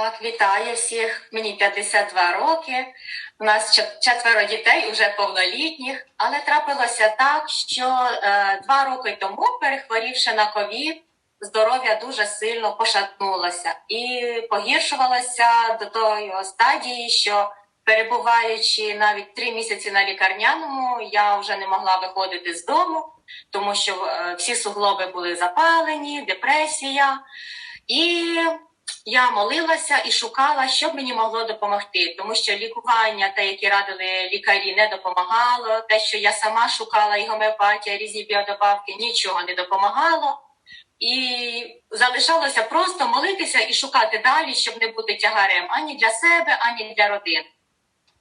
Так, вітаю всіх. Мені 52 роки. У нас четверо дітей, уже повнолітніх. Але трапилося так, що е, два роки тому, перехворівши на ковід, здоров'я дуже сильно пошатнулося і погіршувалося до тої стадії, що перебуваючи навіть три місяці на лікарняному, я вже не могла виходити з дому, тому що е, всі суглоби були запалені, депресія. І я молилася і шукала, що б мені могло допомогти, тому що лікування, те, які радили лікарі, не допомагало. Те, що я сама шукала і гомеопатія, різні біодобавки, нічого не допомагало. І залишалося просто молитися і шукати далі, щоб не бути тягарем ані для себе, ані для родини.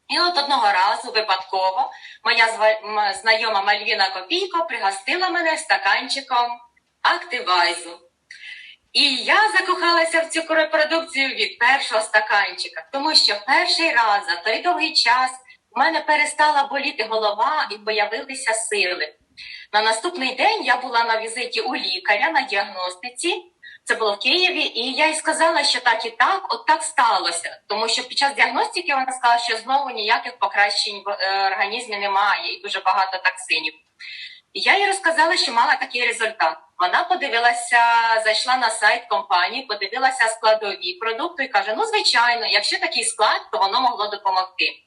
І от одного разу випадково моя знайома Мальвіна Копійко пригостила мене стаканчиком активайзу. І я закохалася в цю продукцію від першого стаканчика, тому що перший раз за той довгий час в мене перестала боліти голова і появилися сили. На наступний день я була на візиті у лікаря на діагностиці. Це було в Києві, і я їй сказала, що так і так, от так сталося. Тому що під час діагностики вона сказала, що знову ніяких покращень в е, організмі немає і дуже багато токсинів. І я їй розказала, що мала такий результат. Вона подивилася, зайшла на сайт компанії, подивилася складові продукту і каже: ну, звичайно, якщо такий склад, то воно могло допомогти.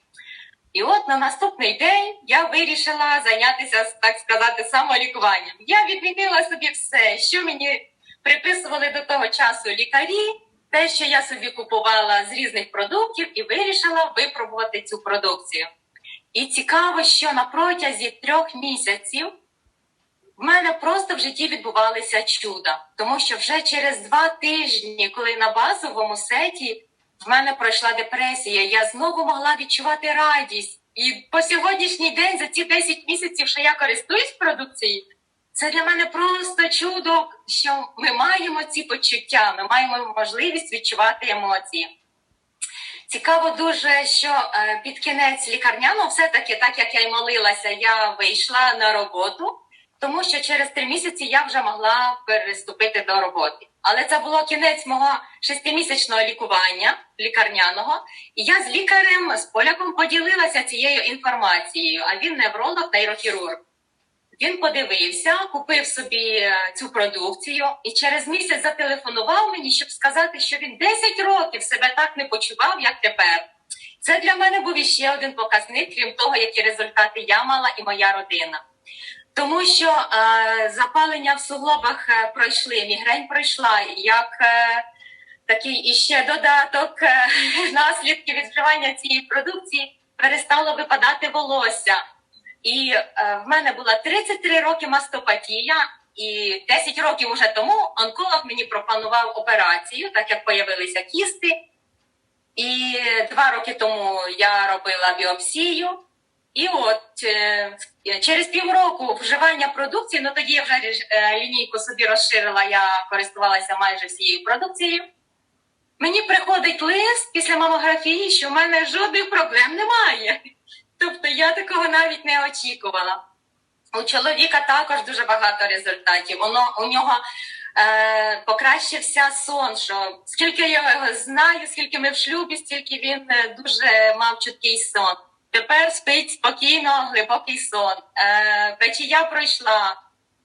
І от на наступний день я вирішила зайнятися, так сказати, самолікуванням. Я відмінила собі все, що мені приписували до того часу лікарі, те, що я собі купувала з різних продуктів, і вирішила випробувати цю продукцію. І цікаво, що на протязі трьох місяців в мене просто в житті відбувалися чуда, тому що вже через два тижні, коли на базовому сеті в мене пройшла депресія, я знову могла відчувати радість. І по сьогоднішній день, за ці 10 місяців, що я користуюсь продукцією, це для мене просто чудо, що ми маємо ці почуття, ми маємо можливість відчувати емоції. Цікаво дуже, що е, під кінець лікарняного, все-таки, так як я й молилася, я вийшла на роботу, тому що через три місяці я вже могла переступити до роботи. Але це було кінець мого шестимісячного лікування лікарняного, і я з лікарем, з поляком поділилася цією інформацією. А він невролог, нейрохірург. Він подивився, купив собі е, цю продукцію і через місяць зателефонував мені, щоб сказати, що він 10 років себе так не почував, як тепер. Це для мене був іще один показник, крім того, які результати я мала і моя родина. Тому що е, запалення в суглобах е, пройшли, мігрень пройшла, як е, такий іще додаток е, наслідків від вживання цієї продукції перестало випадати волосся. І е, в мене була 33 роки мастопатія, і 10 років уже тому онколог мені пропонував операцію, так як появилися кісти. І два роки тому я робила біопсію. І от е, через півроку вживання продукції, ну тоді я вже е, лінійку собі розширила, я користувалася майже всією продукцією. Мені приходить лист після мамографії, що в мене жодних проблем немає. Тобто я такого навіть не очікувала. У чоловіка також дуже багато результатів. Воно у нього е, покращився сон. Що скільки я його знаю, скільки ми в шлюбі, стільки він е, дуже мав чуткий сон. Тепер спить спокійно, глибокий сон. Е, печія пройшла,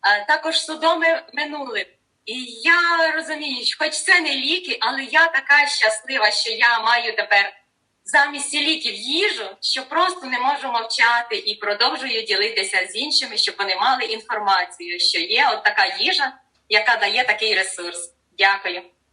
е, також судоми минули. І я розумію, хоч це не ліки, але я така щаслива, що я маю тепер замість ліків їжу, що просто не можу мовчати і продовжую ділитися з іншими, щоб вони мали інформацію, що є от така їжа, яка дає такий ресурс. Дякую.